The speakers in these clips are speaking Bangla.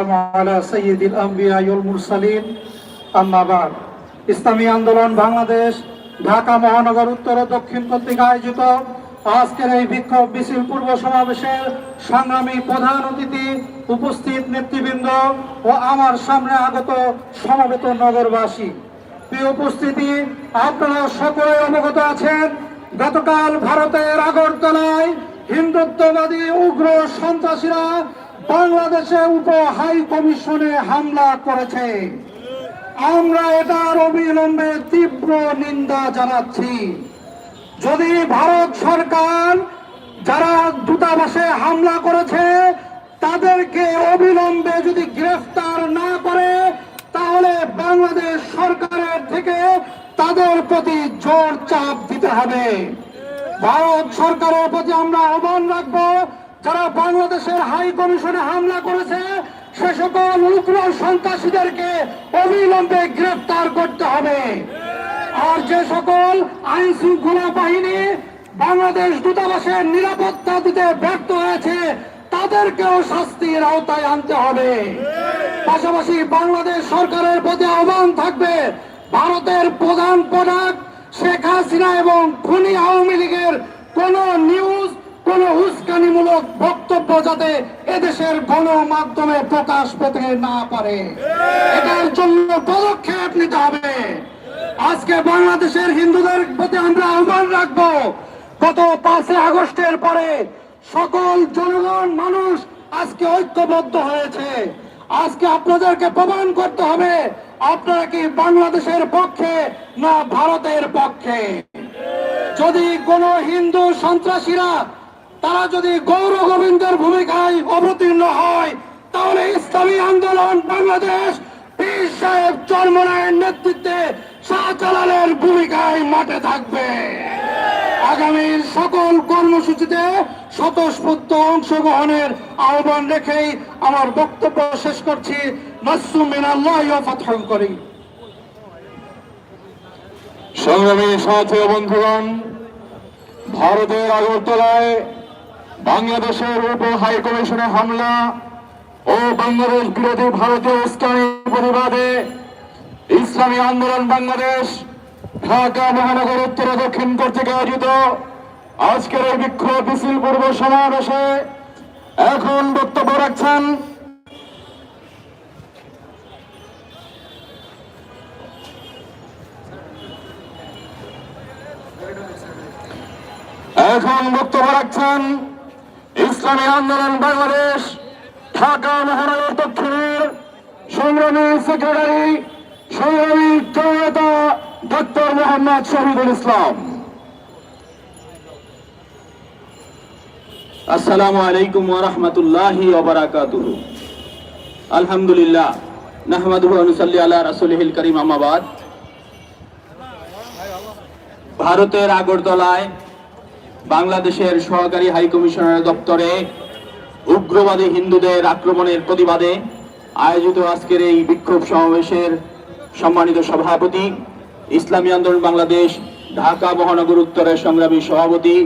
على سيد الأنبياء والمرسلين أما بعد ইসলামী আন্দোলন বাংলাদেশ ঢাকা মহানগর উত্তর ও দক্ষিণ কর্তৃক আয়োজিত আজকের এই বিক্ষোভ মিছিল পূর্ব সমাবেশের সংগ্রামী প্রধান অতিথি উপস্থিত নেতৃবৃন্দ ও আমার সামনে আগত সমবেত নগরবাসী প্রিয় উপস্থিতি আপনারা সকলে অবগত আছেন গতকাল ভারতের আগরতলায় হিন্দুত্ববাদী উগ্র সন্ত্রাসীরা বাংলাদেশে উপ হাই কমিশনে হামলা করেছে। আমরা এটার অবিলম্বে তীব্র নিন্দা জানাচ্ছি। যদি ভারত সরকার যারা দূতাবাসে হামলা করেছে, তাদেরকে অবিলম্বে যদি গ্রেফতার না করে, তাহলে বাংলাদেশ সরকারের থেকে তাদের প্রতি জোর চাপ দিতে হবে। ভারত সরকারের প্রতি আমরা আহ্বান রাখব যারা বাংলাদেশের হাই কমিশনে হামলা করেছে, সে সকল উগ্র সন্ত্রাসীদেরকে অবিলম্বে গ্রেফতার করতে হবে। আর যে সকল আইন শৃঙ্খলা বাহিনী বাংলাদেশ দূতাবাসের নিরাপত্তা দিতে ব্যর্থ হয়েছে, তাদেরকেও শাস্তির আওতায় আনতে হবে। পাশাপাশি বাংলাদেশ সরকারের প্রতি আহ্বান থাকবে, ভারতের প্রধান প্রোডাক্ট শেখ হাসিনা এবং খুনি আওয়ামী লীগের কোন নিউজ কোন উস্কানিমূলক বক্তব্য যাতে এদেশের গণমাধ্যমে প্রকাশ পেতে না পারে। এটার জন্য পদক্ষেপ নিতে হবে। আজকে বাংলাদেশের হিন্দুদের প্রতি আমরা আহ্বান রাখব গত পাঁচই আগস্টের পরে সকল জনগণ মানুষ আজকে ঐক্যবদ্ধ হয়েছে। আজকে আপনাদেরকে প্রমাণ করতে হবে আপনারা কি বাংলাদেশের পক্ষে না ভারতের পক্ষে? যদি কোন হিন্দু সন্ত্রাসীরা তারা যদি গৌর গোবিন্দের ভূমিকায় অবতীর্ণ হয়, তাহলে ইসলামী আন্দোলন বাংলাদেশ পীর সাহেব চরমনায়ের নেতৃত্বে শাহজালালের ভূমিকায় মাঠে থাকবে। আগামীর সকল কর্মসূচিতে স্বতঃস্ফূর্ত অংশগ্রহণের আহ্বান রেখেই আমার বক্তব্য শেষ করছি। নাসুম মিনাল্লাহ ফাতহান করি সংগ্রামী সাথী বন্ধুগণ, ভারতের আগরতলায় বাংলাদেশের উপ হাই কমিশনে হামলা ও বাংলাদেশ বিরোধী ভারতীয় ইসলামী প্রতিবাদে ইসলামী আন্দোলন বাংলাদেশ ঢাকা মহানগর উত্তর দক্ষিণ কর্তৃক আয়োজিত আজকের এই বিক্ষোভ মিছিল পূর্ব সমাবেশে এখন বক্তব্য রাখছেন এখন বক্তব্য রাখছেন ইসলামী আন্দোলন বাংলাদেশ, ঢাকা মহানগর দক্ষিণের সংগ্রামী সেক্রেটারি, সংগ্রামী জনতা ডক্টর মোহাম্মদ শহীদুল ইসলাম। আসসালামু আলাইকুম ওয়া রাহমাতুল্লাহি ওয়া বারাকাতুহু। আলহামদুলিল্লাহ, নাহমাদুহু ওয়া নুসাল্লি আলা রাসূলিহিল কারীম, আম্মা বাদ। ভারতের আগরতলায় বাংলাদেশের সহকারী হাই কমিশনার দপ্তরে উগ্রবাদী হিন্দুদের আক্রমণের প্রতিবাদে আয়োজিত আজকের এই বিক্ষোভ সমাবেশের সম্মানিত সভাপতি, ইসলামী আন্দোলন বাংলাদেশ, ঢাকা মহানগর উত্তরের সংগ্রামী সভাপতি,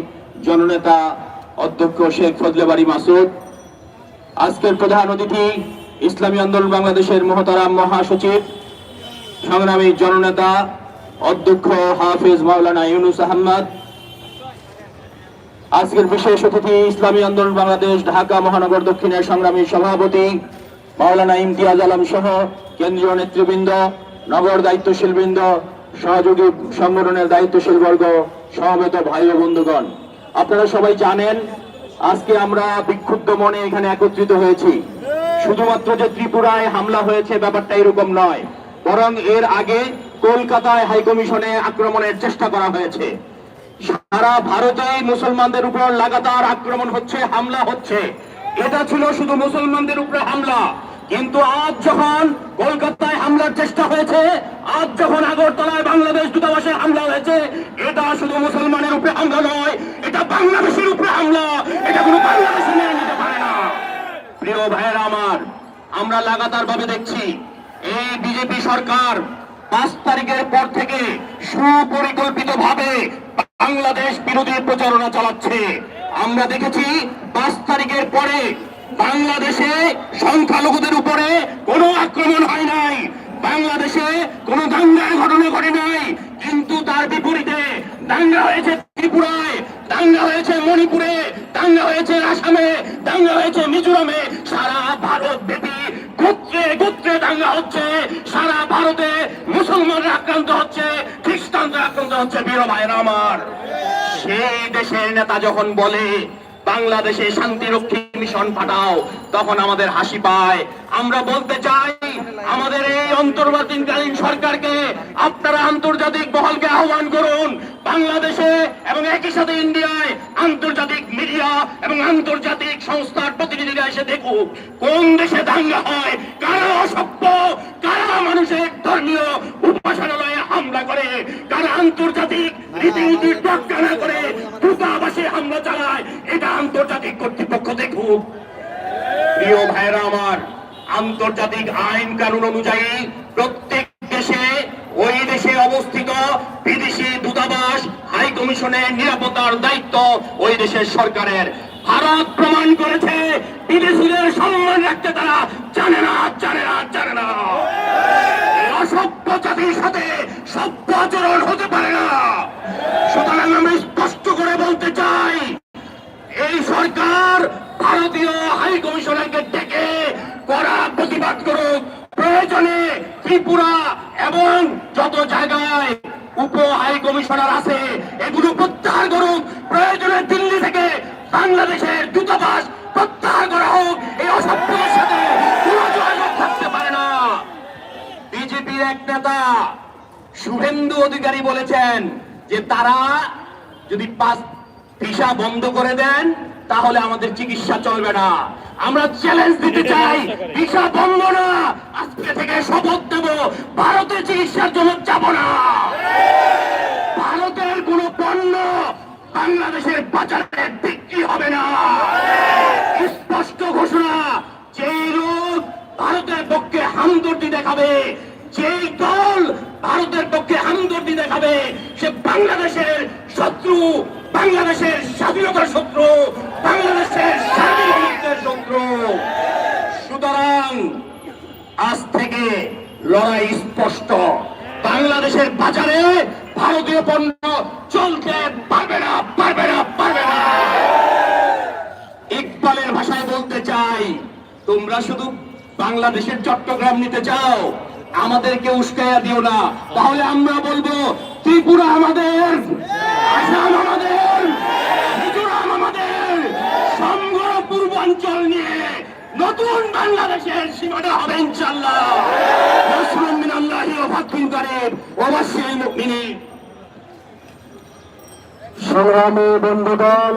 জননেতা অধ্যক্ষ শেখ ফজলে বাড়ি মাসুদ, আজকের প্রধান অতিথি, ইসলামী আন্দোলন বাংলাদেশের মহতারাম মহাসচিব, সংগ্রামী জননেতা অধ্যক্ষ হাফিজ মাওলানা ইউনুস আহমদ আজকের বিশেষ অতিথি, ইসলামী আন্দোলন বাংলাদেশ, ঢাকা মহানগর দক্ষিণের সংগ্রামী সভাপতি মাওলানা ইমতিয়াজ আলম সহ কেন্দ্রীয় নেতৃবৃন্দ, নগর দায়িত্বশীল বৃন্দ সহযোগী সংগঠনের দায়িত্বশীল বর্গ, সমবেত ভাই ও বন্ধুগণ। আপনারা সবাই জানেন, আজকে আমরা বিক্ষুব্ধ মনে এখানে একত্রিত হয়েছি। শুধুমাত্র যে ত্রিপুরায় হামলা হয়েছে ব্যাপারটা এরকম নয়, বরং এর আগে কলকাতায় হাইকমিশনে আক্রমণের চেষ্টা করা হয়েছে। সারা ভারতে মুসলমানদের উপর লাগাতার আক্রমণ হচ্ছে, হামলা হচ্ছে। এটা ছিল শুধু মুসলমানদের উপরে হামলা। কিন্তু আজ যখন কলকাতায় হামলার চেষ্টা হয়েছে, আজ যখন আগরতলায় বাংলাদেশ দূতাবাসে হামলা হয়েছে, এটা শুধু মুসলমানের উপরে হামলা নয়, এটা বাংলাদেশের উপরে হামলা। এটা কোনো বাংলাদেশ মেনে নিতে পারে না। প্রিয় ভাইয়েরা আমার, আমরা লাগাতার ভাবে দেখছি, এই বিজেপি সরকার পাঁচ তারিখের পর থেকে সুপরিকল্পিত ভাবে বাংলাদেশ বিরোধী প্রচারণা চালাচ্ছে। আমরা দেখেছি, পাঁচ তারিখের পরে বাংলাদেশে সংখ্যালঘুদের উপরে কোনো আক্রমণ হয় নাই। বাংলাদেশে কোনো দাঙ্গার ঘটনা ঘটে নাই। কিন্তু তার বিপরীতে দাঙ্গা হয়েছে ত্রিপুরায়, দাঙ্গা হয়েছে মণিপুরে, দাঙ্গা হয়েছে আসামে, দাঙ্গা হয়েছে মিজোরামে। সারা ভারত ব্যাপী গোত্রে হচ্ছে বীর ভাইরা আমার। সেই দেশের নেতা যখন বলে বাংলাদেশে শান্তিরক্ষী মিশন পাঠাও, তখন আমাদের হাসি পায়। আমরা বলতে চাই, আমাদের এই অন্তর্বর্তীকালীন সরকারকে আপনারা আন্তর্জাতিক মহলকে আহ্বান করুন। বাংলাদেশে এবং একই সাথে ইন্ডিয়ায় আন্তর্জাতিক মিডিয়া এবং আন্তর্জাতিক সংস্থার প্রতিনিধিরা এসে দেখুক, কোন দেশে দাঙ্গা হয়, কারা অসভ্য, কারা মানুষের ধর্মীয় উপাসনালয়ে হামলা করে, কারা আন্তর্জাতিক রীতিনীতি না করে, দূতাবাসে আন্তর্জাতিক কর্তৃপক্ষ দেখুক প্রিয় ভাইরা আমার, আন্তর্জাতিক আইন কানুন অনুযায়ী প্রত্যেক দেশে, ওই দেশে অবস্থিত বিদেশি দূতাবাস, হাই কমিশনের নিরাপত্তার দায়িত্ব ওই দেশের সরকারের। ভারত প্রমাণ করেছে, বিদেশিদের সম্মান রাখতে তারা জানে না জানে না জানে না। অসভ্য জাতির সাথে সভ্য আচরণ হতে পারে না। সুতরাং আমি স্পষ্ট করে বলতে চাই এই সরকার ভারতীয় হাই কমিশনারকে ডেকে কড়া প্রতিবাদ করুক। প্রয়োজনে ত্রিপুরা এবং যত জায়গায় উপ হাই কমিশনার আছে, এগুলো প্রত্যাহার করুক। প্রয়োজনে দিল্লি থেকে বাংলাদেশের দূতাবাস প্রত্যাহার করা হোক। এই অসভ্যের সাথে থাকতে পারে না। বিজেপির এক নেতা শুভেন্দু অধিকারী বলেছেন যে তারা যদি পাস ভিসা বন্ধ করে দেন তাহলে আমাদের চিকিৎসা চলবে না। আমরা চ্যালেঞ্জ দিতে চাই, ভিসা বন্ধ না। আজকে থেকে শপথ দেব ভারতে চিকিৎসার জন্য যাব না। ভারতের কোন পণ্য বাংলাদেশের বাজারে বিক্রি হবে না। স্পষ্ট ঘোষণা, যেই রোগ ভারতের পক্ষে হামদর্দি দেখাবে, যেই দল ভারতের পক্ষে হামদর্দি দেখাবে, সে বাংলাদেশের শত্রু, বাংলাদেশের স্বাধীনতার শত্রু বাংলাদেশের স্বাধীনতার শত্রু সুতরাং আজ থেকে লড়াই স্পষ্ট বাংলাদেশের বাজারে ভারতীয় পণ্য চলতে পারবে না পারবে না পারবে না ইকবালের ভাষায় বলতে চাই। তোমরা শুধু বাংলাদেশের চট্টগ্রাম নিতে চাও। আমাদেরকে উস্কাইয়া দিও না। তাহলে আমরা বলব, ত্রিপুরা আমাদের পূর্বাঞ্চল নিয়ে নতুন বাংলাদেশের হবে ইনশাল্লাহ সংগ্রামী বন্ধুগণ